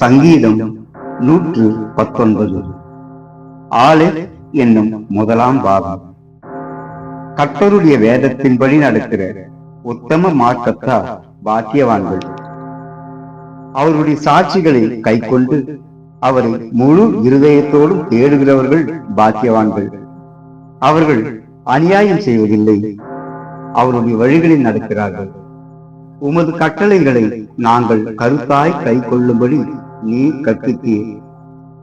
சங்கீதம் நூற்று பத்தொன்பது. ஆளு என்னும் முதலாம் பாகம் கர்த்தருடைய வேதத்தின்படி நடக்கிற உத்தம மார்க்கத்தார் பாக்கியவான்கள். அவருடைய சாட்சிகளை கைக்கொண்டு அவரை முழு இருதயத்தோடும் தேடுகிறவர்கள் பாக்கியவான்கள். அவர்கள் அநியாயம் செய்வதில்லை. அவருடைய வழிகளில் நடக்கிறார்கள். உமது கட்டளைகளை நாங்கள் கருத்தாய் கை கொள்ளும்படி நீ கற்பித்தீர்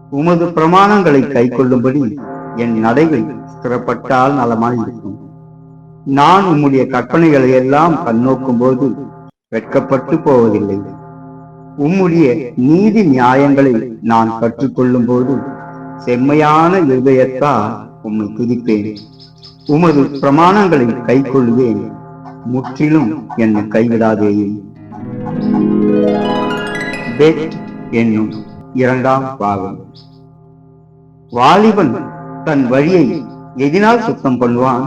உமது பிரமாணங்களை கை கொள்ளும்படி என் நடைகள் ஸ்திரப்பட்டால் நலமாய் இருக்கும். நான் உம்முடைய கற்பனைகளை எல்லாம் கண்ணோக்கும் போது வெட்கப்பட்டு போவதில்லை. உம்முடைய நீதி நியாயங்களை நான் கற்றுக்கொள்ளும் போது செம்மையான இருதயத்தால் உம்மை துதிப்பேன். உமது பிரமாணங்களை கை கொள்வேன் முற்றிலும் என்னை கைவிடாதேயும். பெட் என்னும் இரண்டாம் பாகம். வாலிபன் தன் வழியை எதினால் சுத்தம் பண்ணுவான்?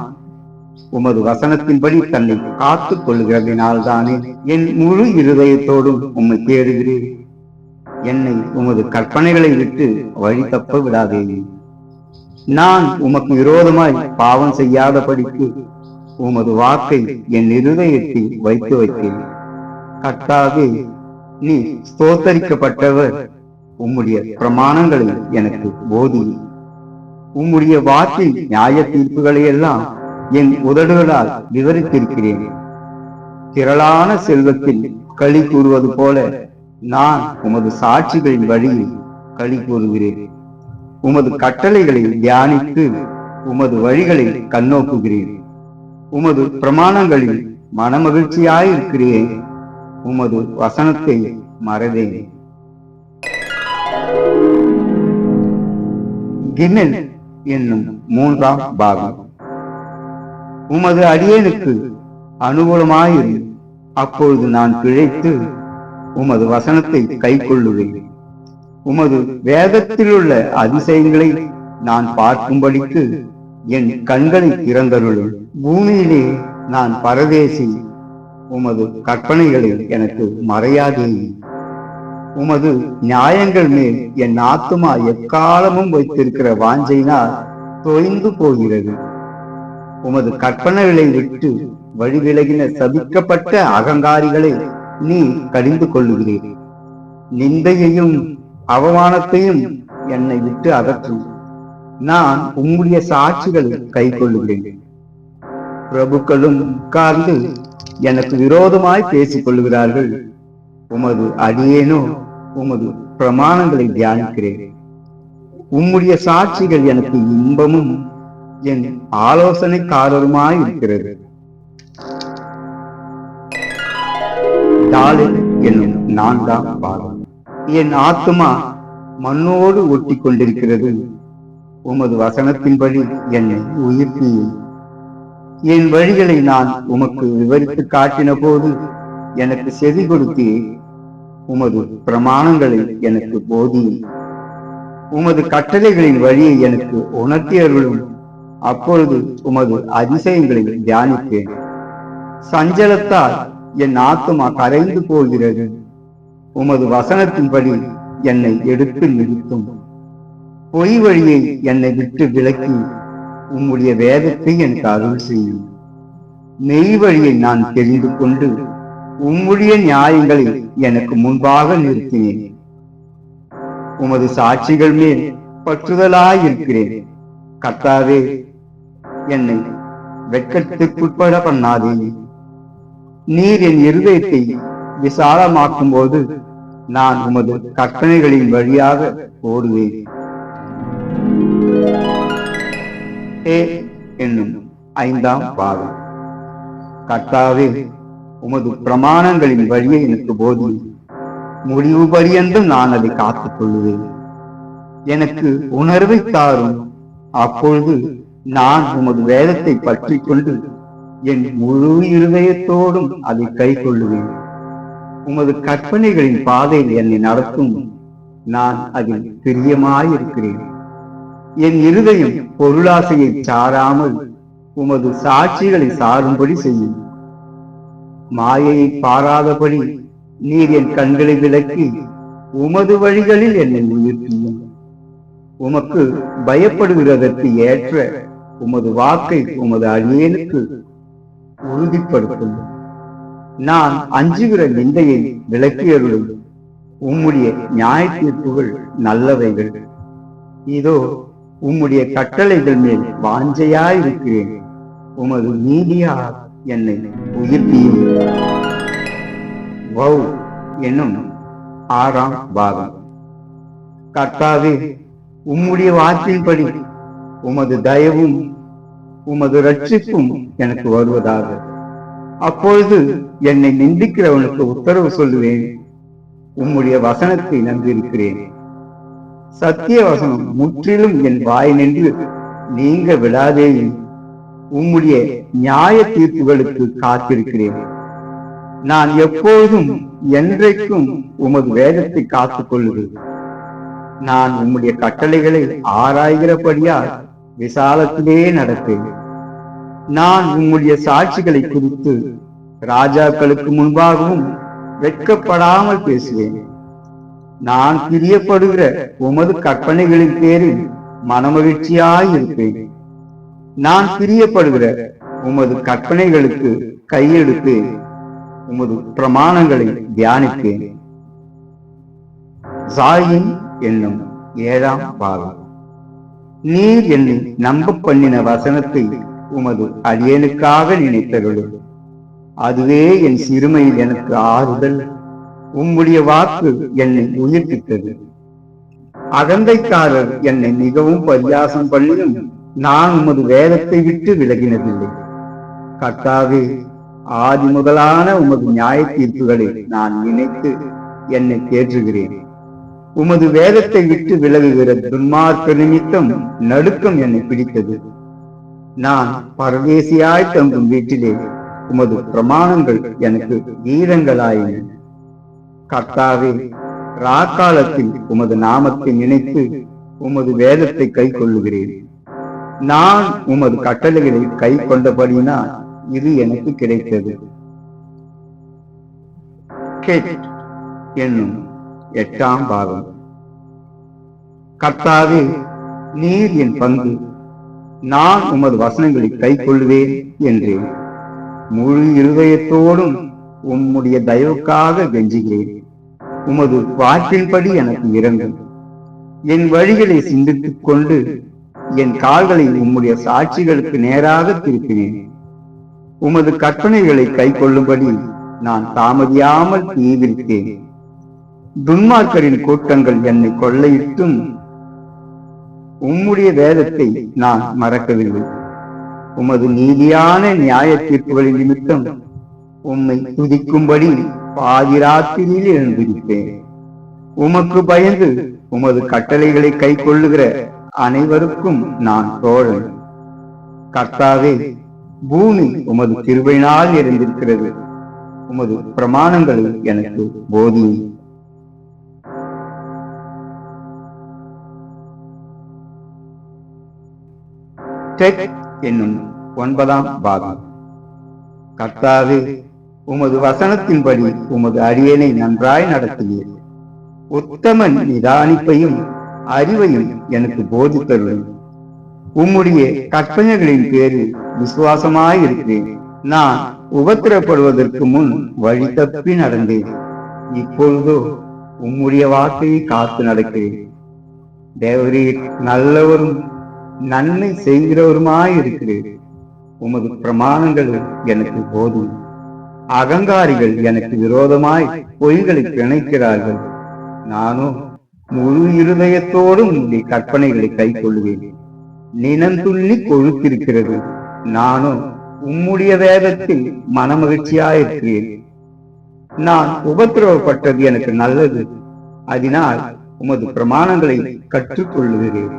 உமது வசனத்தின்படி தன்னை காத்துக் கொள்கிறதினால்தானே என் முழு இருதயத்தோடும் உம்மை தேடுகிறேன். என்னை உமது கற்பனைகளை விட்டு வழி தப்ப விடாதே. நான் உமக்கு விரோதமாய் பாவம் செய்யாத படிக்கு உமது வாக்கை என் இருதயத்தில் வைத்து வைத்தேன். கட்டாது நீ ஸ்தோத்தரிக்கப்பட்டவர். உம்முடைய பிரமாணங்களை எனக்கு போதி. உம்முடைய வாக்கில் நியாய தீர்ப்புகளை எல்லாம் என் உதடுகளால் விவரித்திருக்கிறேன். திரளான செல்வத்தில் களி கூறுவது போல நான் உமது சாட்சிகளின் வழியில் களி கூறுகிறேன். உமது கட்டளைகளை தியானித்து உமது வழிகளை கண்ணோக்குகிறேன். உமது பிரமாணங்களில் மனமகிழ்ச்சியாயிருக்கிறேன். உமது வசனத்தை மறதேன் கிமெல் என்னும் மூன்றாம் பாகம். உமது அடியேனுக்கு அனுகூலமாயிரு. அப்பொழுது நான் பிழைத்து உமது வசனத்தை கை கொள்ளுவேன். உமது வேதத்திலுள்ள அதிசயங்களை நான் பார்க்கும்படிக்கு என் கண்களை திறந்தருளும். பூமியிலே நான் பரதேசி உமது கற்பனைகளில் எனக்கு மறையாதே உமது நியாயங்கள் மேல் என் ஆத்துமா எக்காலமும் வைத்திருக்கிற வாஞ்சையினால் தொய்ந்து போகிறது. உமது கற்பனைகளை விட்டு வழிவிலகின சபிக்கப்பட்ட அகங்காரிகளை நீ கடிந்து கொள்ளுகிறீர். நிந்தையையும் அவமானத்தையும் என்னை விட்டு அகற்றும் நான் உம்முடைய சாட்சிகளை கை கொள்ளுகிறேன் பிரபுக்களும் உட்கார்ந்து எனக்கு விரோதமாய் பேசிக் கொள்கிறார்கள் உமது அடியேனோ உமது பிரமாணங்களை தியானிக்கிறேன். உம்முடைய சாட்சிகள் எனக்கு இன்பமும் என் ஆலோசனைக்காரருமாய் இருக்கிறது. தாலே என்னும் நான்காம் பாடம் என் ஆத்துமா மண்ணோடு ஒட்டி கொண்டிருக்கிறது உமது வசனத்தின்படி என்னை உயிர்ப்பியும். என் வழிகளை நான் உமக்கு விவரித்து காட்டின போது எனக்கு செவி கொடுத்தே உமது பிரமாணங்களை எனக்கு போதியும். உமது கட்டளைகளின் வழியை எனக்கு உணர்த்தியர்களும் அப்பொழுது உமது அதிசயங்களை தியானித்தேன் சஞ்சலத்தால் என் ஆத்துமா கரைந்து போகிறது. உமது வசனத்தின்படி என்னை எடுத்து நிறுத்தும். பொய் வழியை என்னை விட்டு விலக்கி உம்முடைய வேதத்தை எனக்கு அருள் செய்யும். மெய் வழியை நான் தெரிந்து கொண்டு உம்முடைய நியாயங்களை எனக்கு முன்பாக நிறுத்தினேன். உமது சாட்சிகள் மேல் பற்றுதலாயிருக்கிறேன். கர்த்தாவே என்னை வெட்கத்துக்குட்பட பண்ணாதே. நீர் என் இருதயத்தை விசாலமாக்கும் போது நான் உமது கற்பனைகளின் வழியாக ஓடுவேன். எட்டே என்னும் ஐந்தாம் பாகம் கர்த்தாவே உமது பிரமாணங்களின் வழியை எனக்கு போது. முடிவு பரியந்தும் நான் அதை காத்துக் கொள்ளுவேன். எனக்கு உணர்வை தாரும். அப்பொழுது நான் உமது வேதத்தை பற்றி கொண்டு என் முழு இருதயத்தோடும் அதை கை கொள்ளுவேன். உமது கற்பனைகளின் பாதையில் என்னை நடத்தும். நான் அதில் பிரியமாயிருக்கிறேன். என் இருதயம் பொருளாசையை சாராமல் உமது சாட்சிகளை சாரும்படி செய்யும். மாயையை பாராதபடி நீர் என் கண்களை விலக்கி உமது வழிகளில் என்னை உயிர்ப்பியும். உமக்கு பயப்படுகிறதற்கு ஏற்ற உமது வாக்கை உமது அடியேனுக்கு உறுதிப்படுத்தும். நான் அஞ்சுகிற நிந்தையை விளக்கியருளும் உம்முடைய நியாய தீர்ப்புகள் நல்லவைகள். இதோ உம்முடைய கட்டளைகள் மேல் வாஞ்சையாயிருக்கிறேன். உமது நீதியா என்னை உயிர்ப்பியும் வௌ என்னும் ஆறாம் பாகம். கர்த்தாவே உம்முடைய வாக்கின்படி உமது தயவும் உமது ரட்சிப்பும் எனக்கு வருவதாக. அப்பொழுது என்னை நிந்திக்கிறவனுக்கு உத்தரவு சொல்லுவேன். உம்முடைய வசனத்தை நம்பியிருக்கிறேன். சத்திய வசனம் முற்றிலும் என் வாய் நின்று நீங்க விடாதேயும் உம்முடைய நியாய தீர்ப்புகளுக்கு காத்திருக்கிறேன். நான் எப்போதும் என்றைக்கும் உமது வேதத்தை காத்துக் கொள்ளுகிறேன் நான் உம்முடைய கட்டளைகளை ஆராய்கிறபடியால் விசாலத்திலே நடப்பேன். நான் உம்முடைய சாட்சிகளை குறித்து ராஜாக்களுக்கு முன்பாகவும் வெட்கப்படாமல் பேசுவேன். நான் பிரியப்படுகிற உமது கற்பனைகளின் பேரில் மனமகிழ்ச்சியாயிருப்பேன். நான் பிரியப்படுகிற உமது கற்பனைகளுக்கு கையெடுப்பேன். உமது பிரமாணங்களை தியானிப்பேன். சாயின் என்னும் ஏழாம் பாகம். நீர் என்னை நம்ப பண்ணின வசனத்தை உமது அடியனுக்காக நினைத்தருளும். அதுவே என் சிறுமையில் எனக்கு ஆறுதல். உம்முடைய வாக்கு என்னை உயிர்ப்பித்தது. அகந்தைக்காரர் என்னை மிகவும் பரியாசம் பண்ணியும் நான் உமது வேதத்தை விட்டு விலகினதில்லை. கர்த்தாவே ஆதி முதலான உமது நியாய தீர்ப்புகளை நான் நினைத்து என்னை தேற்றுகிறேன். உமது வேதத்தை விட்டு விலகுகிற துன்மார்க்க நிமித்தம் நடுக்கம் என்னை பிடித்தது. நான் பரதேசியாய் தங்கும் வீட்டிலே உமது பிரமாணங்கள் எனக்கு கீதங்களாயின கர்த்தாவே ராக்காலத்தில் உமது நாமத்தை நினைத்து உமது வேதத்தை கை கொள்ளுகிறேன் நான் உமது கட்டளைகளை கை கொண்டபடியினால் இது எனக்கு கிடைத்தது. என்னும் எட்டாம் பாகம். கர்த்தாவே நீர் என் பங்கு. நான் உமது வசனங்களை கை கொள்வேன் என்றேன். முழு இருதயத்தோடும் உம்முடைய தயவுக்காக கெஞ்சுகிறேன். உமது வாக்கின்படி எனக்கு இறங்கும் என் வழிகளை சிந்தித்துக் கொண்டு என் கால்களை உம்முடைய சாட்சிகளுக்கு நேராக திருப்பினேன். உமது கற்பனைகளை கை கொள்ளும்படி நான் தாமதியாமல் தீவிரித்தேன் துன்மார்க்கரின் கூட்டங்கள் என்னை கொள்ளையிட்டும். உம்முடைய வேதத்தை நான் மறக்கவில்லை. உமது நீதியான நியாய தீர்ப்புகளின் நிமித்தம் உம்மை துதிக்கும்படி பாதிராத்திரியில் எழுந்திருப்பேன். உமக்கு பயந்து உமது கட்டளைகளை கை கொள்ளுகிற அனைவருக்கும் நான் தோழன். கர்த்தாவே பூமி உமது திருவினால் இருந்திருக்கிறது உமது பிரமாணங்கள் எனக்கு போதியும் டெக் என்னும் ஒன்பதாம் பாகம். கர்த்தாவே உமது வசனத்தின்படி உமது அடியேனை நன்றாய் நடத்தினீர். உத்தமன் நிதானிப்பையும் அறிவையும் எனக்கு போதித்தருளும். உம்முடைய கற்பனைகளின் பேரில் விசுவாசமாயிருக்கிறேன். நான் உபத்திரப்படுவதற்கு முன் வழி தப்பி நடந்தேன். இப்பொழுதோ உம்முடைய வாக்கையை காத்து நடக்கிறேன். தேவரீர் நல்லவரும் நன்மை செய்கிறவருமாயிருக்கிறேன். உமது பிரமாணங்கள் எனக்கு போதும். அகங்காரிகள் எனக்கு விரோதமாய் பொய்களை பிணைக்கிறார்கள். நானோ முழு இருதயத்தோடும் உன்னுடைய கற்பனைகளை கை கொள்வேன். நினந்துள்ளி கொழுத்திருக்கிறது. நானோ உம்முடைய வேதத்தில் மனமகிழ்ச்சியாயிருக்கிறேன் நான் உபத்திரவப்பட்டது எனக்கு நல்லது. அதனால் உமது பிரமாணங்களை கற்றுக்கொள்ளுகிறேன்.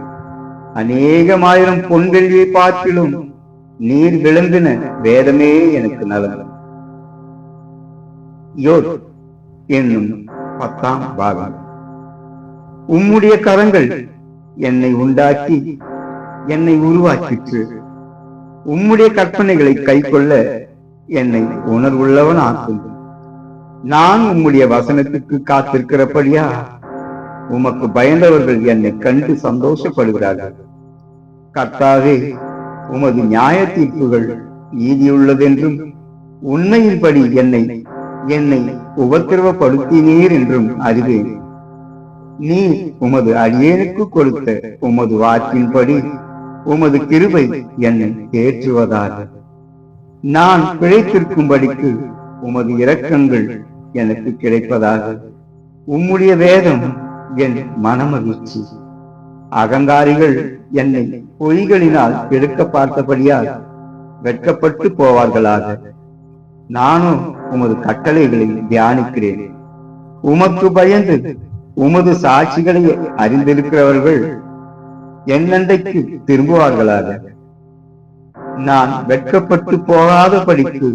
அநேகமாயிரம் பொன்வெள்ளியை பார்க்கிலும் நீர் விளம்பின வேதமே எனக்கு நலன். யோர் என்னும் பத்தாம் பாகம். உம்முடைய கரங்கள் என்னை உண்டாக்கி என்னை உருவாக்கிற்று. உம்முடைய கற்பனைகளை கைக்கொள்ள என்னை உணர்வுள்ளவன் ஆக்கும் நான் உம்முடைய வசனத்துக்கு காத்திருக்கிறபடியா உமக்கு பயந்தவர்கள் என்னை கண்டு சந்தோஷப்படுகிறார்கள். கர்த்தாவே உமது நியாய தீர்ப்புகள் நீதியுள்ளதென்றும் உண்மையின்படி என்னை என்னை உபத்திரவப்படுத்தினீர் என்றும் அறிவேன் நீ உமது அடியேனுக்கு கொடுத்த உமது வாக்கின்படி உமது கிருபை என்னை தேற்றுவதாக நான் பிழைத்திருக்கும்படிக்கு உமது இரக்கங்கள் எனக்கு கிடைப்பதாக. உம்முடைய வேதம் என் மனமகிழ்ச்சி. அகங்காரிகள் என்னை பொய்களினால் கெடுக்க பார்த்தபடியால் வெட்கப்பட்டு போவார்களாக. நானும் உமது கட்டளைகளை தியானிக்கிறேன். உமக்கு பயந்து உமது சாட்சிகளை அறிந்திருக்கிறவர்கள் என்னண்டைக்கு திரும்புவார்களாக. நான் வெட்கப்பட்டு போகாதபடிக்கு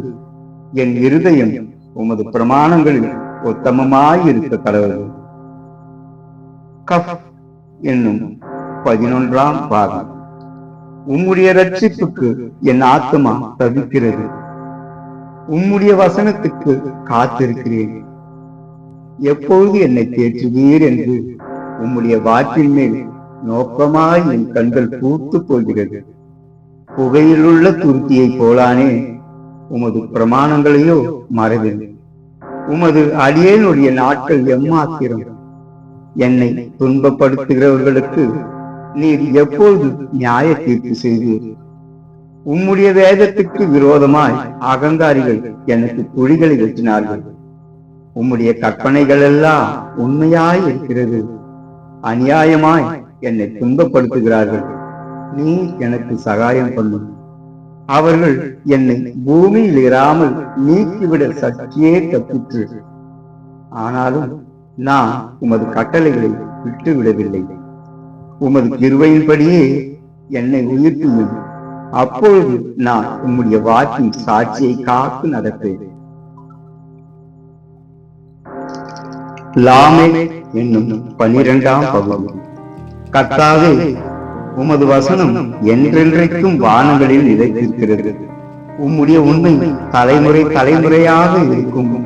என் இருதயம் உமது பிரமாணங்களில் உத்தமமாய் இருக்க கடவுள். கஃப் என்னும் பதினொன்றாம் பாகம். உம்முடைய ரட்சிப்புக்கு என் ஆத்மா தவிக்கிறது. உம்முடைய வசனத்துக்கு காத்திருக்கிறேன். எப்பொழுது என்னை தேற்றுவீர் என்று உம்முடைய வாக்கின் மேல் நோக்கமாய் என் கண்கள் பூத்து போகிறது புகையிலுள்ள துருத்தியை போலானே உமது பிரமாணங்களையோ மறவேன். உமது அடியேனுடைய நாட்கள் எம்மாத்திரம். என்னை துன்பப்படுத்துகிறவர்களுக்கு நீர் எப்பொழுது நியாய தீர்ப்பு செய்தீர் உம்முடைய வேதத்துக்கு விரோதமாய் அகங்காரிகள் எனக்கு குழிகளை வெட்டினார்கள். உம்முடைய கற்பனைகள் எல்லாம் உண்மையாய் இருக்கிறது. அநியாயமாய் என்னை துன்பப்படுத்துகிறார்கள். நீ எனக்கு சகாயம் பண்ணும் அவர்கள் என்னை பூமியில் இராமல் நீக்கிவிட சற்றே தப்பிற்று. ஆனாலும் நான் உமது கட்டளைகளை விட்டு விடவில்லை உமது கிருவையின்படியே என்னை உயிர்த்தியும் அப்பொழுது நான் உம்முடைய வாக்கின் சாட்சியை காத்து நடப்பேன். லாமே என்னும் பனிரெண்டாம் பகுதி. கத்தாவே உமது வசனம் என்றென்றைக்கும் வானங்களில் நிலைத்திருக்கிறது. உம்முடைய உண்மை தலைமுறை தலைமுறையாக இருக்கும்.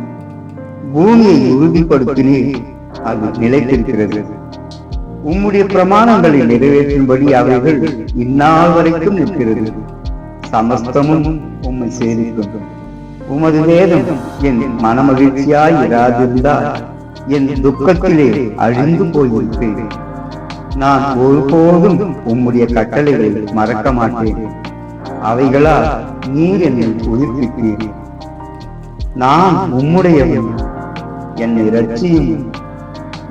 பூமியை உறுதிப்படுத்தினீர். அது நிலைத்திருக்கிறது. உம்முடைய பிரமாணங்களை நிறைவேற்றும்படி அவைகள் இந்நாள் வரைக்கும் நிற்கிறது. சமஸ்தமும் உம்மை சேரிக்கும் உமது வேதம் என் மனமகிழ்ச்சியாய் இராதிருந்தால் என் துக்கத்திலே அழிந்து போயிருப்பேன் நான் ஒருபோதும் உம்முடைய கட்டளைகளை மறக்க மாட்டேன் அவைகளால் நீர் என்னை உயிர்ப்பித்தீர் நான் உம்முடைய என்னை ரட்சியும்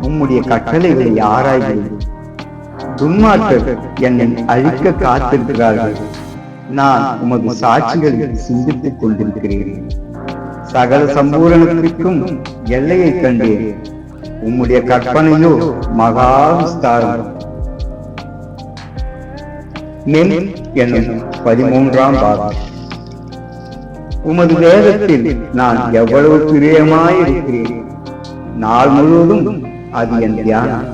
உம்முடைய கட்டளைகளை ஆராய்கிறேன். துன்மார்க்கர் என்னை அழிக்க காத்திருக்கிறார்கள். நான் உமது சாட்சிகளை சிந்தித்துக் கொண்டிருக்கிறேன். சகல சம்பூரணத்திற்கும் எல்லையை கண்டேன். உம்முடைய கற்பனையோ மகா விஸ்தாரம் என்னும் பதிமூன்றாம் பாகம். உமது வேதத்தில் நான் எவ்வளவு பிரியமாயிருக்கிறேன். நாள் முழுவதும் அது என் தியானம்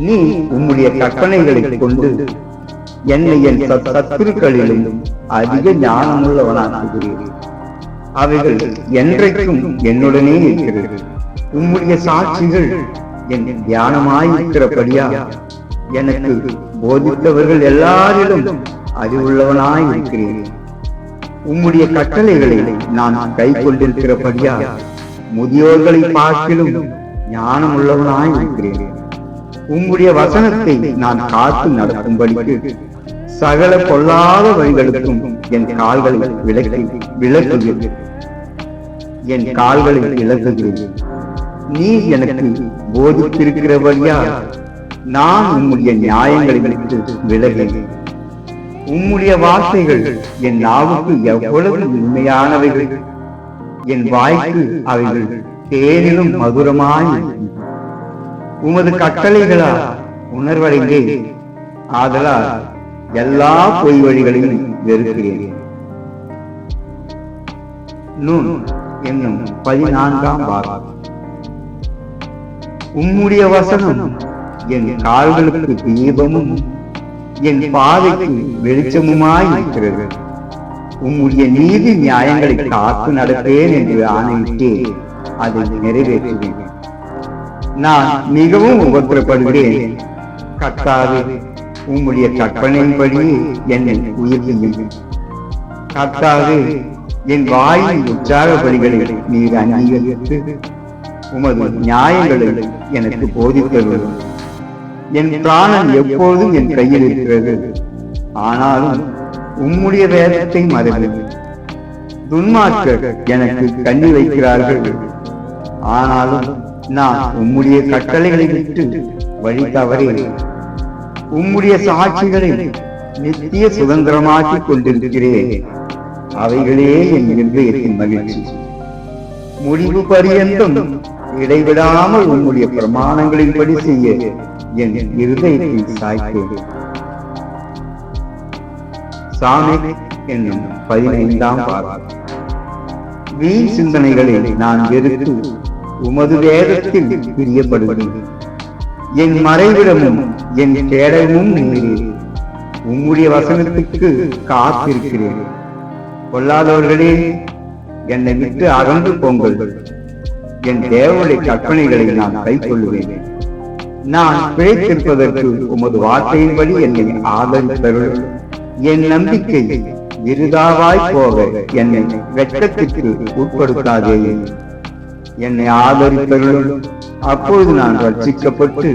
நீ உம்முடைய கற்பனைகளை கொண்டு என்னை என் சத்துருக்களிலும் அதிக ஞானமுள்ளவனாக்குகிறீர்கள் அவைகள் என்றைக்கும் என்னுடனே இருக்கிறது. உம்முடைய சாட்சிகள் என் தியானமாயிருக்கிறபடியா? எனக்கு போதித்தவர்கள் எல்லாரிலும் அறிவுள்ளவனாய் இருக்கிறேன் உம்முடைய கட்டளைகளை நான் கை கொண்டிருக்கிறபடியா முதியோர்களை பார்க்கிலும் ஞானம் உள்ளவனாய் இருக்கிறேன். உங்களுடைய வசனத்தை நான் காத்து நடக்கும்படிக்கு சகல பொல்லாத வழிகளுக்கும் என் கால்களை விலக்கி விலக்குகிறேன் என் கால்களை விலகுகிறேன் நீ எனக்கு போதித்திருக்கிறபடியா நான் உம்முடைய நியாயங்களை விட்டு விலகிறேன். உம்முடைய வார்த்தைகள் என் நாவுக்கு எவ்வளவு உண்மையானவைகள் என் வாய்க்கு அவைகள் தேனிலும் மதுரமாய் உமது கட்டளைகளா உணர்வடைந்தேன் ஆதலால் எல்லா பொய் வழிகளையும் வெறுக்கிறேன். நூன் என்னும் பதினான்காம் வாரம் உம்முடைய வசனம் என் கால்களுக்கு தீபமும் என் பாதைக்கு வெளிச்சமுமாய் இருக்கிறது. உம்முடைய நீதி நியாயங்களை காத்து நடப்பேன் என்று ஆணையிட்டேன். அதை நிறைவேற்றுவேன். நான் மிகவும் உபத்திரப்படுகிறேன் கத்தாது உம்முடைய கற்பனையின்படி என்னை உயிர் கத்தாது என் வாயின் உற்சாக பலிகளை நீர் அங்கீகரித்து உமது நியாயங்களை எனக்கு போதித்தருளும் என் பிராணன் எப்போதும் என் கையில் இருக்கிறது. ஆனாலும் உம்முடைய வேதத்தை மறந்து துன்மார்க்கர் எனக்கு கண்ணி வைக்கிறார்கள். ஆனாலும் நான் உம்முடைய கட்டளைகளை விட்டு வழி தவறேன் உம்முடைய சாட்சிகளை நித்திய சுதந்திரமாக்கிக் கொண்டிருக்கிறேன். அவைகளே என் இருதயத்தின் மகிழ்ச்சி. முடிவு பரியந்தம் இடைவிடாமல் உம்முடைய பிரமாணங்களின்படி செய்ய என் இருதயத்தில் சாய்த்தேன். சாமி என்னும் பதினைந்தாம் பாகம். வீண் சிந்தனைகளை நான் வெறுத்து உமது வேதத்தில் பிரியப்படுகிறேன் என் மறைவிடமும் என் தேடமும் நீரே. உம்முடைய வசனத்துக்கு காத்திருக்கிறேன். கொல்லாதவர்களே என்னை விட்டு அகன்று போங்கள். என் தேவனுடைய கற்பனைகளை நான் கைக்கொள்ளுவேன் நான் பிழைத்திருப்பதற்கு உமது வார்த்தையின்படி என்னை ஆதரித்தருள் என் நம்பிக்கை விருதாவாய் போக என்னை வெட்கத்திற்கு உட்படுத்தாதே. என்னை ஆதரித்தருளும். அப்பொழுது நான் ரட்சிக்கப்பட்டு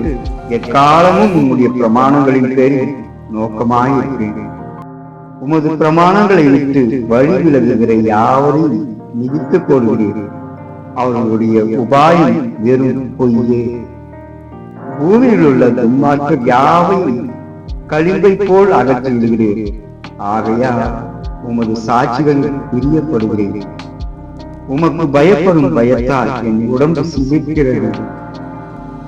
எக்காலமும் உம்முடைய பிரமாணங்களின் பேரில் நோக்கமாயிருக்கிறேன் உமது பிரமாணங்களை விட்டு வழி விலகுகிற யாவரையும் மிதித்து போடுகிறீர்கள் அவர்களுடைய உபாயம் வெறும் பொய்யே. பூமியில் உள்ள துன்மார்க்கர் யாவையும் களிம்பை போல் அகற்றி விடுகிறீர்கள் ஆகையா உமது சாட்சிகள் பிரியப்படுகிறேன். உமக்கு பயப்படும் பயத்தால் என் உடம்பு சிலிர்க்கிறது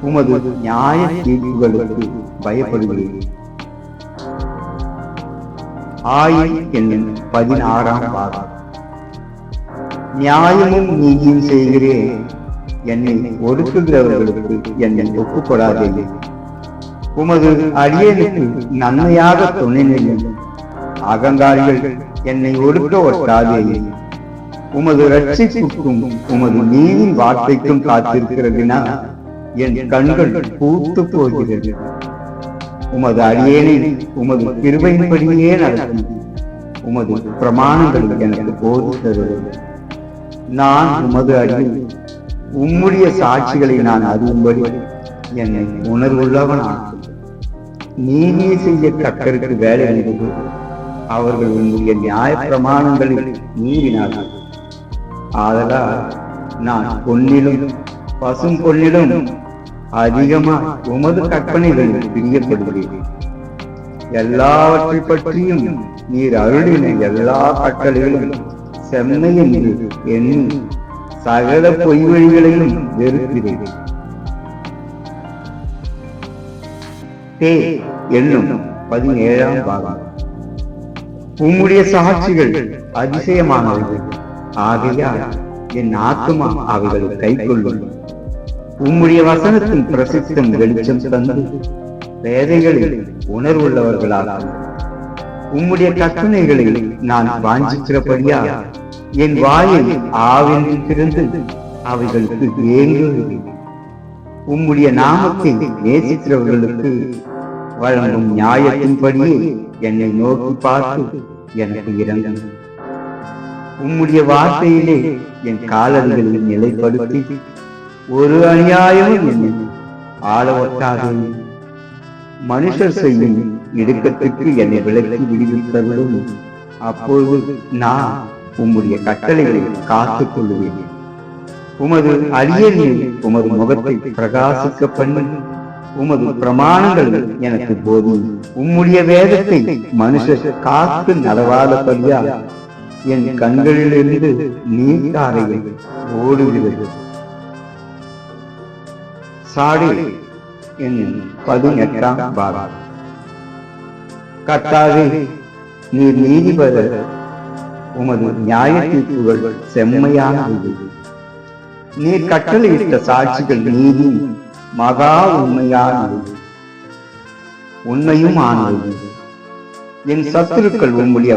உமது நியாய தீர்ப்புகளுக்கு பயப்படுகிறேன். ஆயில் என்னும் பதினாறாம் பாகம். நியாயமும் நீதியும் செய்கிறேன். என்னை ஒடுக்குகிறவர்களுக்கு என்னை ஒப்புக்கொடாதே. உமது அடியனுக்கு நன்மையாக துணை நில்லும் அகங்காரிகள் என்னை ஒடுக்க ஒட்டாதே. உமது ரட்சிப்புக்கும் உமது நீதி வார்த்தைக்கும் காத்திருக்கிறதுனா என் கண்கள் பூத்து போகிறது. உமது அடியேனை உமது கிருபையின்படியே நடத்தி உமது பிரமாணங்கள் எனக்கு போதித்தது நான் உமது அடியில் உம்முடைய சாட்சிகளை நான் அறியும்படி என்னை உணர்வுள்ளவனாக்கும். நீதி செய்ய கத்தருக்கு வேலை என்பது அவர்கள் உங்களுடைய நியாய பிரமாணங்களில் மீறினார்கள். ஆதலால் நான் பொன்னிலும் பசும் பொன்னிலும் அதிகமாக உமது கற்பனைகளில் பிரியப்படுகிறேன். எல்லாவற்றை பற்றியும் நீர் அருளின எல்லா கட்டளைகளும் செம்மை என்று எண்ணி சகல பொய் வழிகளையும் வெறுக்கிறேன். தே என்னும் பதினேழாம் பாகம். உம்முடைய சாட்சிகள் அதிசயமானது. ஆகையால் என் ஆத்மா அவைகளை கை கொள்ளும். உம்முடைய வசனத்தின் பிரசித்தம் வெளிச்சம் தந்து வேதைகளில் உணர்வுள்ளவர்களாகும் உம்முடைய கற்பனைகளை நான் வாஞ்சிக்கிறபடியா என் வாயை ஆவென்று திறந்து அவைகளுக்கு ஏங்குகிறேன். உம்முடைய நாமத்தை நேசிக்கிறவர்களுக்கு வழங்கும் நியாயத்தின்படியே என்னை நோக்கி பார்த்து எனக்கு இறங்கும் உம்முடைய வார்த்தையிலே என் காலடிகளை நிலைப்படுத்தி ஒரு அநியாயமும் என்னை ஆள ஒட்டாதே மனுஷர் செய்யும் இடுக்கத்துக்கு என்னை விலக்கி விடுவித்தவரும் அப்பொழுது நான் உம்முடைய கட்டளைகளை காத்துக் கொள்ளுவேன். உமது அரியலில் உமது முகத்தை பிரகாசிக்க பண்ணி உமது பிரமாணங்கள் எனக்கு போதி. உம்முடைய வேதத்தை மனுஷர் காத்து நடவாதபடியா என் கண்களிலிருந்து நீர்த்தாரைகள் ஓடுகிறது. சாடி என் பதினெட்டாம் பாகம். கர்த்தாவே நீர் நீதிபதர் உமது நியாய தீர்ப்புகள் செம்மையானது நீர் கட்டளையிட்ட சாட்சிகள் நீதி. மகா உண்மையானது. உண்மையும் ஆனது. என் சத்துருக்கள் உம்முடைய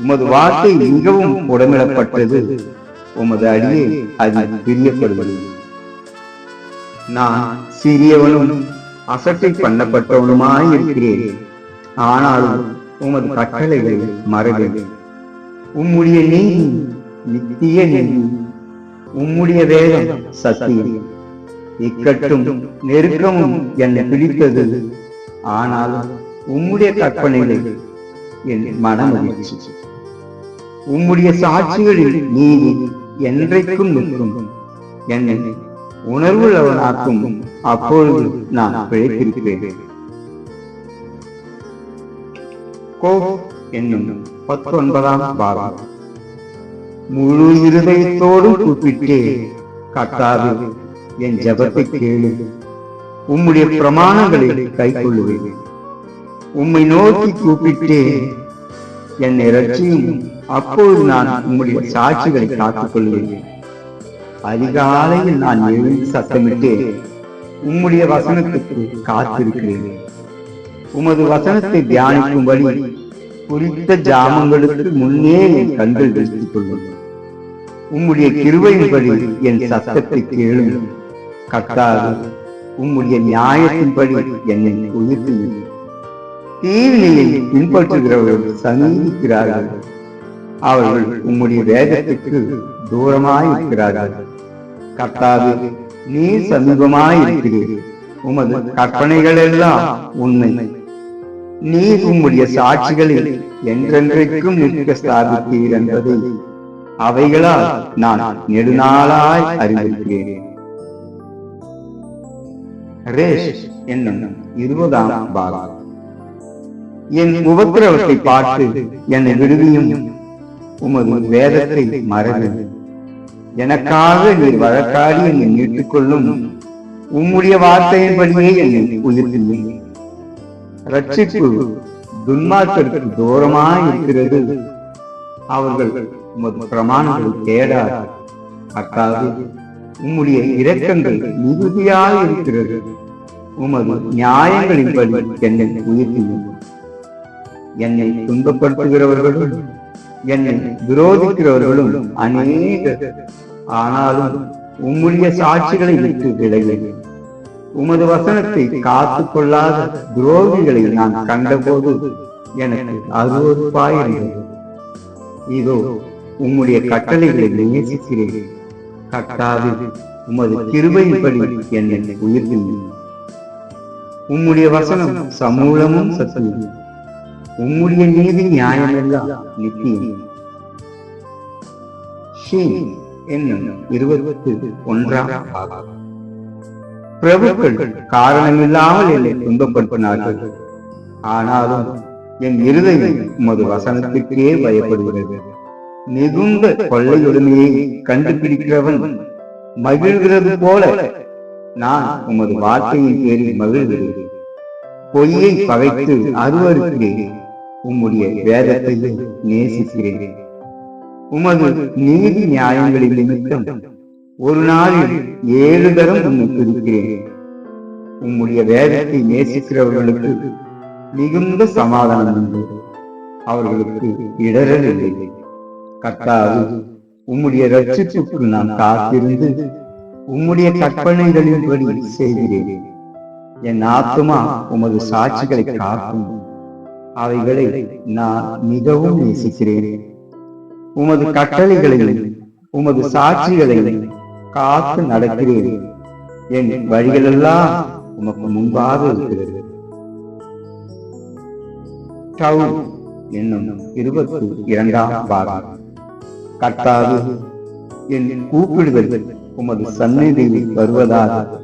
உமது வார்த்தை மிகவும் உடமிடப்பட்டது உமது அடியே அது பிரியப்படுவது. நான் சிறியவனும் அசட்டை பண்ணப்பட்டவனுமாய் இருக்கிறேன் ஆனாலும் உமது கட்டளைகளை மறவேன். உம்முடைய நீ நித்திய நீதி உம்முடைய வேதம் சத்தியம். இக்கட்டும் நெருக்கமும் என்னை பிடித்தது. ஆனாலும் உம்முடைய கற்பனைகளை என் மனமகிழ்ச்சி உம்முடைய சாட்சிகளில் நீதி என்றைக்கும் நிற்கும். என்னை உணர்வுள்ளவனாக்கும் அப்பொழுது நான் பிழைத்திருக்கிறேன் கோ என்னும் பத்தொன்பதாம் பாகம். முழு இருதயத்தோடு கூப்பிட்டு கர்த்தாவே என் ஜபத்தை கேளு. உம்முடைய பிரமாணங்களை கை கொள்ளுவேன் உம்மை நோக்கி கூப்பிட்டு என்னை ரட்சியும் அப்போது நான் உம்முடைய சாட்சிகளை காத்துக் கொள்வேன் அதிகாலையில் நான் எழுந்து சத்தமிட்டு உம்முடைய வசனத்துக்கு காத்திருக்கிறேன். உமது வசனத்தை தியானிக்கும்படி குறித்த ஜாமங்களுக்கு முன்னே என் கண்கள் விழித்துக் கொள்ளும். உம்முடைய கிருவையின்படி என் சத்தத்தை கேளும் கர்த்தாவே உம்முடைய நியாயத்தின்படி என்னை உயிர்த்து தீவினையை பின்பற்றுகிறவர்கள் சந்திக்கிறார்கள் அவர்கள் உம்முடைய வேதத்துக்கு தூரமாய் இருக்கிறார்கள் கர்த்தாவே நீ சமீபமாய் உமது கற்பனைகள் எல்லாம் உண்மை. நீர் உம்முடைய சாட்சிகளில் என்றென்றைக்கும் நிற்க ஸ்தாபித்தீர் என்பதை அவைகளால் நான் நெடுநாளாய் அறிந்திருக்கிறேன். ரேஷ் என்னும் இருபதாம் பாகம். என் உபத்திரவத்தை பார்த்து என்னை விடுவியும். உமது வேதத்தை மறந்து. எனக்காக நீர் வழக்காடி என்னை மீட்டுக் கொள்ளும் உம்முடைய வார்த்தையின்படியே என்னை உயிர்த்தில்லை ரட்சிப்பு துன்மார்க்கருக்கு தூரமாய் இருக்கிறது அவர்கள் உமது பிரமாணங்களை தேடார் அக்காது உம்முடைய இரக்கங்கள் மிகுதியாக இருக்கிறது. உமது நியாயங்களின்படி என்னை உயிர்த்தியும் என்னை துன்பப்படுத்துகிறவர்களும் என்னை விரோதிக்கிறவர்களும் அநேக ஆனாலும் உம்முடைய சாட்சிகளை விட்டு விலகினேன். உமது வசனத்தை காத்துக் கொள்ளாத துரோகிகளை நான் கண்டபோது எனக்கு அருவறுப்பாயிருந்தது இதோ உம்முடைய கட்டளைகளை நேசிக்கிறேன் கட்டாது உமது கிருபையின்படி என்னை உயிர்த்தீர் உம்முடைய வசனம் சமூலமும் சத்தியம். உம்முடைய நீதி நியாயமெல்லாம் நித்தியம். ஷீன் என்னும் இருபத்தி ஒன்றாம் பாகம். பிரபுக்கள் காரணமில்லாமல் என்னை துன்பப்படுத்தினார்கள். ஆனாலும் என் இருதயம் உமது வசனத்துக்கே பயப்படுகிறது. மிகுந்த கொள்ளையுடைமையை கண்டுபிடிக்கிறவன் மகிழ்கிறது போல நான் உமது வார்த்தையின் பேரில் மகிழ்கிறேன் பொய்யை பகைத்து அருவருக்கிறேன் உம்முடைய வேதத்தை நேசிக்கிறேன். உமது நீதி நியாயங்களின் நிமித்தம் ஒரு நாளில் ஏழு தரம் உன்னை துதிக்கிறேன் உம்முடைய வேதத்தை நேசிக்கிறவர்களுக்கு மிகுந்த சமாதானம் உண்டு அவர்களுக்கு இடரல் இல்லை உம்முடைய ரட்சிப்புக்கு நான் காத்திருந்து உம்முடைய கற்பனைகளின்படி செய்கிறேன். என் ஆத்துமா உமது சாட்சிகளை காக்கும். அவைகளை நான் மிகவும் நேசிக்கிறேன். உமது கட்டளைகளையும் உமது சாட்சிகளையும் காத்து நடக்கிறேன். என் வழிகளெல்லாம் உமக்கு முன்பாக இருக்கிறது. டவு என்னும் இருபத்தி இரண்டாம் பாகம். கர்த்தாவே என் கூப்பிடுதல் உமது சந்நிதியில் வருவதாக.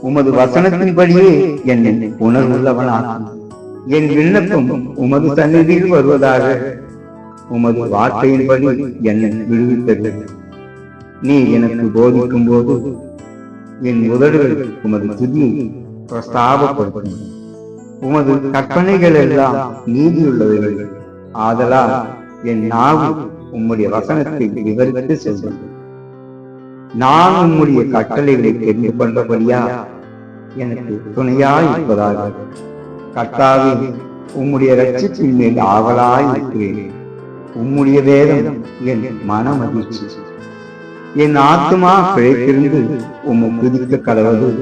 உமது வசனத்தின்படியே என்னை உணர்வுள்ளவனாகும் என் விண்ணப்பம் உமது சந்நிதியில் வருவதாக. உமது வார்த்தையின்படி என்னை விடுவித்தது. நீ எனக்கு போதிக்கும் போது என் உதடுகள் உமது துதியை பிரஸ்தாபப்படுத்தும். உமது கற்பனைகள் எல்லாம் நீதியுள்ளவைகள். ஆதலால் என் நாவு உம்முடைய வசனத்தை விவரித்து செல்லும் நான் உம்முடைய கட்டளைகளை தெரிந்து கொண்டபடியா எனக்கு துணையாய் இருப்பதாக கர்த்தாவே உம்முடைய ரட்சிப்பின் மேல் ஆவலாய் இருக்கிறேன் உம்முடைய வேதம் என் மன மகிழ்ச்சி என் ஆத்மா பிழைத்திருந்து உம்மை துதிக்க கடவுள்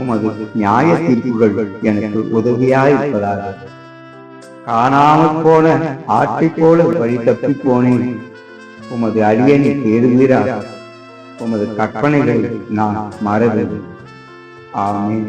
உமது நியாய தீர்ப்புகள் எனக்கு உதவியாயிருப்பதாக. காணாமல் போன ஆட்டை போல வழி தப்பி போனேன் உமது அடியனை தேடுகிறார் உமது கற்பனைகளை நான் மறவேன். ஆமேன்.